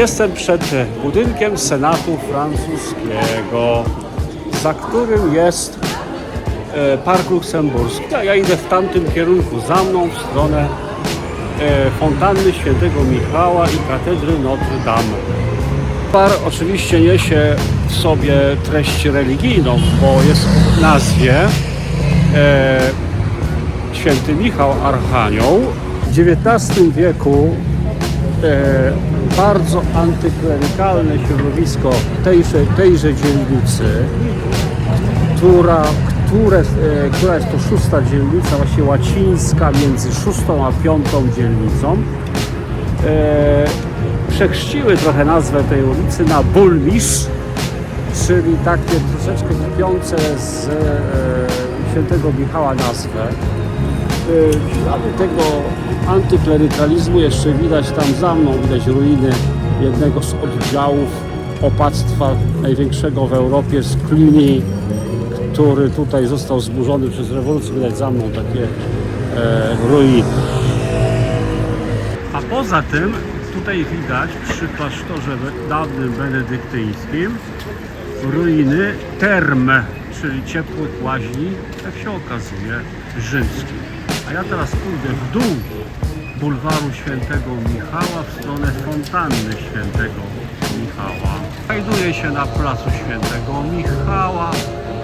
Jestem przed budynkiem Senatu francuskiego, za którym jest e, Park Luksemburski. A ja idę w tamtym kierunku, za mną w stronę e, fontanny Świętego Michała i katedry Notre Dame. Par oczywiście niesie w sobie treść religijną, bo jest w nazwie e, Święty Michał Archanioł. W XIX wieku e, bardzo antyklerykalne środowisko tejże, tejże dzielnicy, która, które, e, która jest to szósta dzielnica, właśnie łacińska między szóstą a piątą dzielnicą, e, przechrzciły trochę nazwę tej ulicy na Bulmisz, czyli takie troszeczkę kpiące z e, świętego Michała nazwę. Ślady tego antyklerykalizmu jeszcze widać tam za mną, widać ruiny jednego z oddziałów opactwa największego w Europie z Cluny, który tutaj został zburzony przez rewolucję. Widać za mną takie e, ruiny. A poza tym tutaj widać przy klasztorze dawnym benedyktyńskim ruiny term, czyli ciepłych łaźni, jak się okazuje, rzymskich. A ja teraz pójdę w dół bulwaru Świętego Michała w stronę fontanny Świętego Michała. Znajduję się na placu Świętego Michała,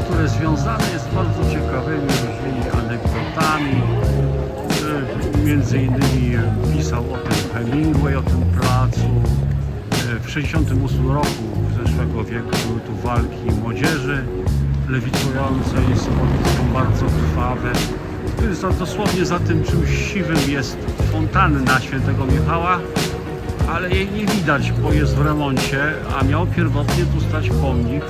które związane jest bardzo ciekawymi różnymi anegdotami. E, Między innymi pisał o tym Hemingway, o tym placu. E, W 1968 roku zeszłego wieku były tu walki młodzieży lewicującej policją, bardzo krwawe. Za, dosłownie za tym czymś siwym jest fontanna świętego Michała, ale jej nie widać, bo jest w remoncie, a miał pierwotnie tu stać pomnik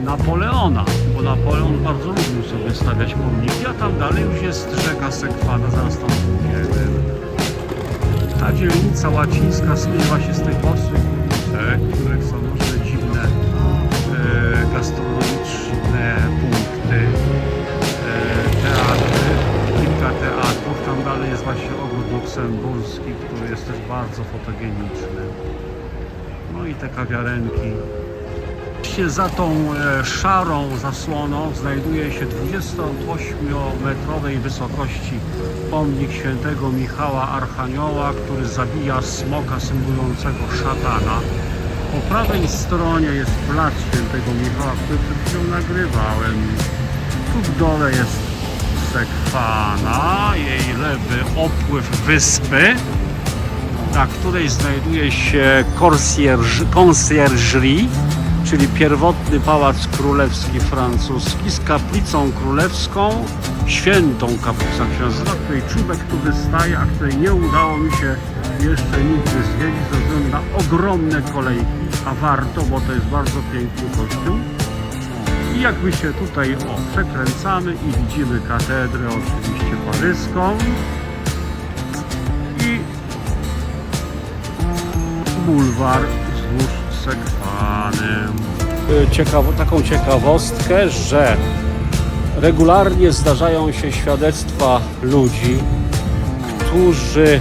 Napoleona, bo Napoleon bardzo lubił sobie stawiać pomniki, a tam dalej już jest rzeka Sekwana, zaraz tam pójdziemy. Ta dzielnica łacińska słynie właśnie z tych bocznych uliczek, bardzo fotogeniczny. No i te kawiarenki. Oczywiście za tą e, szarą zasłoną znajduje się 28-metrowej wysokości pomnik świętego Michała Archanioła, który zabija smoka symbolującego szatana. Po prawej stronie jest plac świętego Michała, który przed chwilą nagrywałem. Tu w dole jest Sekwana, jej lewy opływ wyspy, na której znajduje się concierge- conciergerie, czyli pierwotny pałac królewski francuski z kaplicą królewską, świętą kaplicą księżyca, której czubek tu wystaje, a której nie udało mi się jeszcze nigdy zwiedzić ze względu na ogromne kolejki, a warto, bo to jest bardzo piękny kościół. I jakby się tutaj o, przekręcamy i widzimy katedrę oczywiście paryską bulwar wzdłuż Sekwany. Ciekawo, taką ciekawostkę, że regularnie zdarzają się świadectwa ludzi, którzy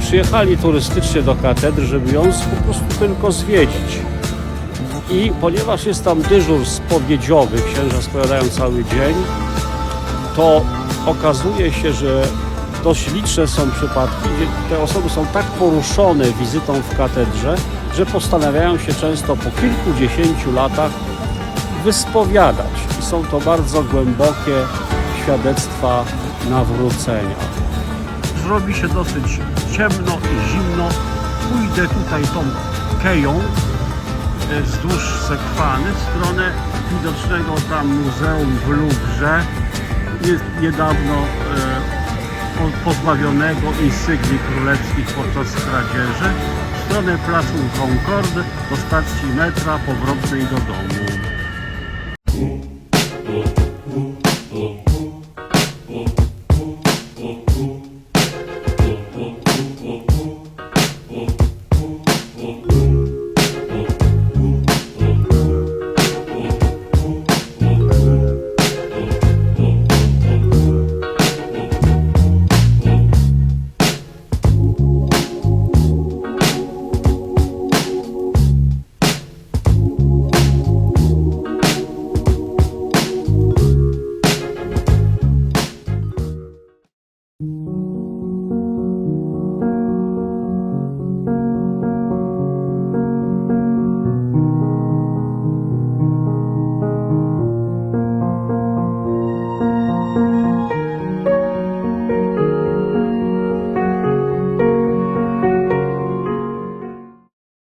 przyjechali turystycznie do katedry, żeby ją po prostu tylko zwiedzić. I ponieważ jest tam dyżur spowiedziowy, księża spowiadają cały dzień, to okazuje się, że dość liczne są przypadki, gdzie te osoby są tak poruszone wizytą w katedrze, że postanawiają się często po kilkudziesięciu latach wyspowiadać. I są to bardzo głębokie świadectwa nawrócenia. Zrobi się dosyć ciemno i zimno. Pójdę tutaj tą keją e, wzdłuż Sekwany w stronę widocznego tam muzeum w Lubrze. Niedawno e, pozbawionego insygnii królewskich podczas kradzieży w stronę placu Concorde do stacji metra powrotnej do domu. Mm-hmm.